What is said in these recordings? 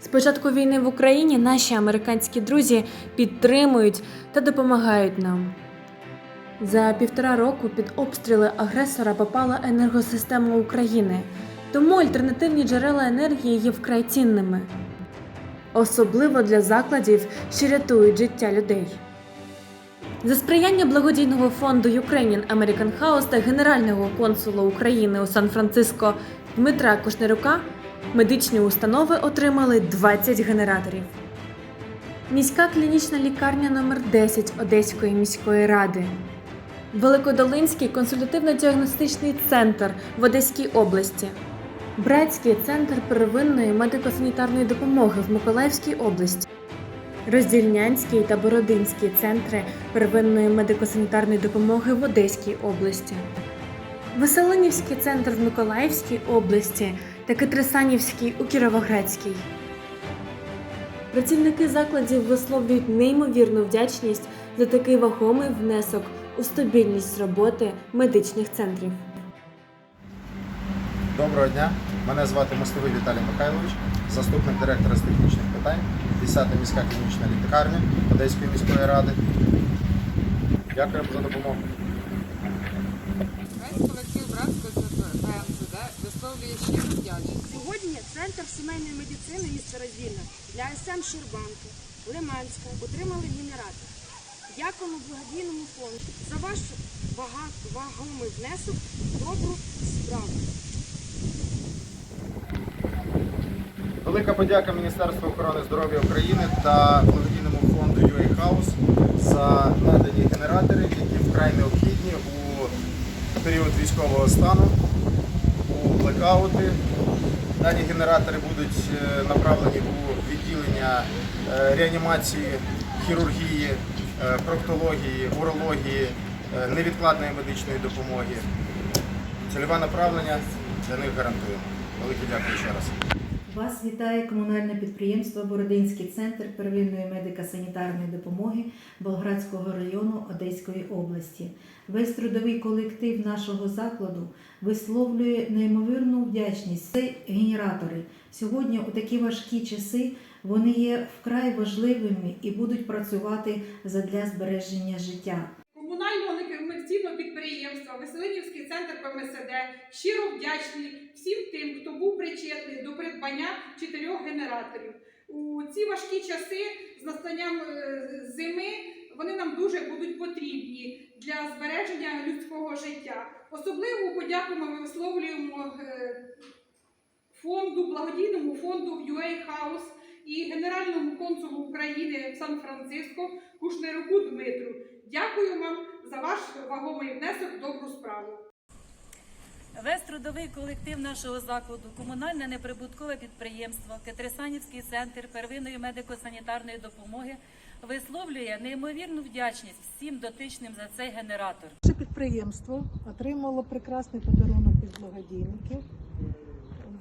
З початку війни в Україні наші американські друзі підтримують та допомагають нам. За півтора року під обстріли агресора попала енергосистема України, тому альтернативні джерела енергії є вкрай цінними, особливо для закладів, що рятують життя людей. За сприяння благодійного фонду Ukrainian American House та генерального консула України у Сан-Франциско Дмитра Кошнерука медичні установи отримали 20 генераторів. Міська клінічна лікарня номер 10 Одеської міської ради. Великодолинський консультативно-діагностичний центр в Одеській області. Братський центр первинної медико-санітарної допомоги в Миколаївській області. Роздільнянський та Бородинський центри первинної медико-санітарної допомоги в Одеській області. Веселинівський центр в Миколаївській області та Китрисанівський у Кіровоградській. Працівники закладів висловлюють неймовірну вдячність за такий вагомий внесок у стабільність роботи медичних центрів. Доброго дня, мене звати Мостовий Віталій Михайлович, заступник директора з технічних питань, 10-та міська клінічна лікарня Одеської міської ради. Дякую за допомогу. Весь колектив братського Висловлює щиру вдячність. Сьогодні Центр сімейної медицини міста Роздільна для СМ Щербанки, Лиманська отримали генератор. Дякуємо благодійному фонду за ваш вагомий внесок в добру справу. Велика подяка Міністерству охорони здоров'я України та благодійному фонду UA House за надані генератори, які вкрай необхідні у період військового стану, блекаути. Дані генератори будуть е, направлені у відділення е, реанімації, хірургії, е, проктології, урології, невідкладної медичної допомоги. Цільове направлення для них гарантуємо. Велике дякую ще раз. Вас вітає комунальне підприємство Бородинський центр первинної медико-санітарної допомоги Болградського району Одеської області. Весь трудовий колектив нашого закладу висловлює неймовірну вдячність. Це генератори. Сьогодні у такі важкі часи вони є вкрай важливими і будуть працювати задля збереження життя. Веселинівський центр ПМСД щиро вдячні всім тим, хто був причетний до придбання чотирьох генераторів. У ці важкі часи з настанням е, зими вони нам дуже будуть потрібні для збереження людського життя. Особливу подяку ми висловлюємо е, фонду, благодійному фонду UA House і генеральному консулу України в Сан-Франциско Кушнеруку Дмитру. Дякую вам за ваш вагомий внесок в добру справу. Весь трудовий колектив нашого закладу, комунальне неприбуткове підприємство, Кетресанівський центр первинної медико-санітарної допомоги висловлює неймовірну вдячність всім дотичним за цей генератор. Наше підприємство отримало прекрасний подарунок від благодійників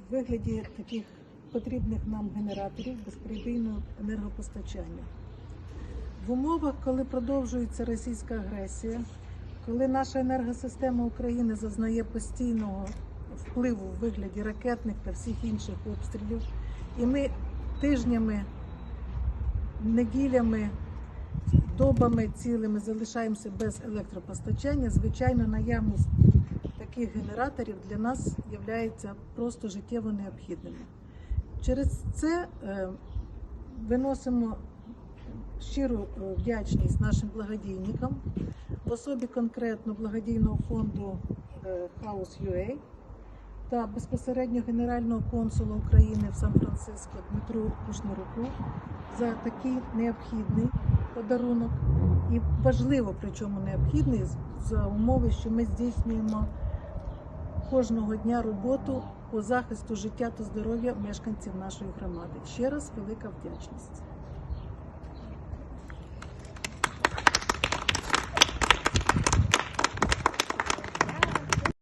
в вигляді таких потрібних нам генераторів безперебійного енергопостачання. В умовах, коли продовжується російська агресія, коли наша енергосистема України зазнає постійного впливу в вигляді ракетних та всіх інших обстрілів, і ми тижнями, неділями добами цілими залишаємося без електропостачання, звичайно, наявність таких генераторів для нас є просто життєво необхідними. Через це е, виносимо щиру е, вдячність нашим благодійникам в особі конкретно благодійного фонду е, House UA та безпосередньо Генерального консула України в Сан-Франциско Дмитру Кушнеруку за такий необхідний подарунок і важливо, причому необхідний за умови, що ми здійснюємо кожного дня роботу по захисту життя та здоров'я мешканців нашої громади. Ще раз велика вдячність.